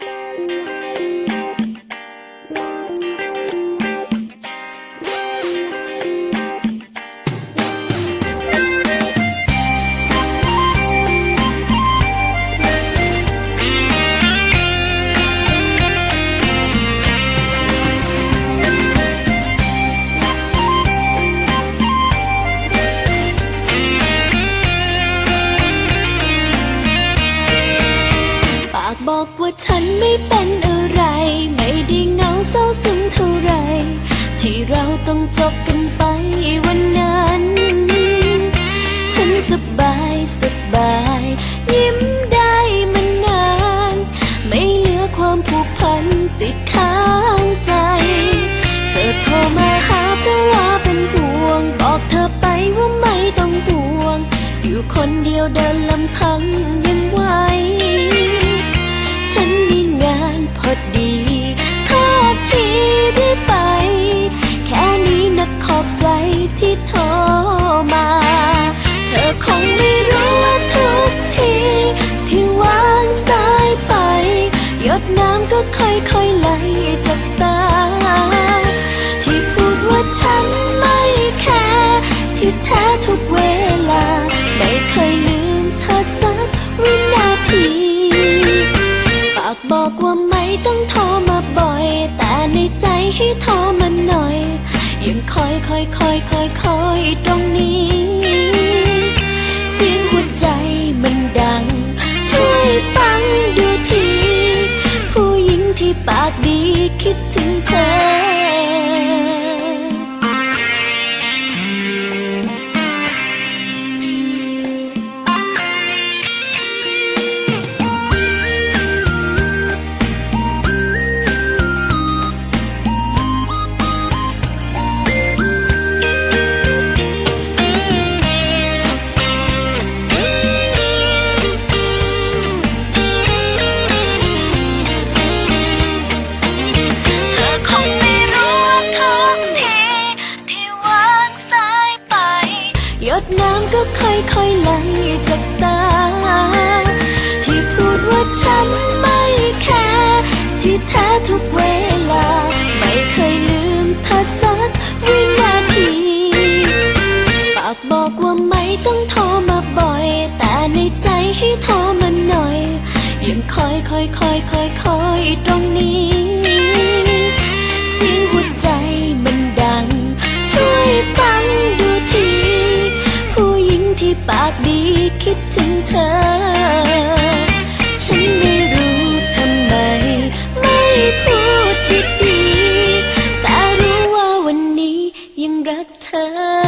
ป ว่าฉันไม่เป็นอะไร ไม่ได้เหงาเศร้าซึมเท่าไร ที่เราต้องจบกันไปวันนั้น ฉันสบายสบาย ยิ้มได้มานาน ไม่เหลือความผูกพันติดค้างใจ เธอโทรมาหาเพราะว่าเป็นห่วง บอกเธอไปว่าไม่ต้องห่วง อยู่คนเดียวเดินลำ ค่อยๆไหลจากตา ที่พูดว่าฉันไม่แคร์ที่แท้ทุกเวลา ไม่เคยลืมเธอสักวินาทีปากบอกว่าไม่ต้องโทรมาบ่อย แต่ในใจให้โทรมาหน่อย ยังคอยคอยคอยคอยคอยตรงนี้ เสียงหัวใจมัน หยดน้ำก็ค่อยๆไหลจากตา คิดถึงเธอ ฉันไม่รู้ทำไม ไม่พูดดีๆแต่รู้ว่าวันนี้ยังรักเธอ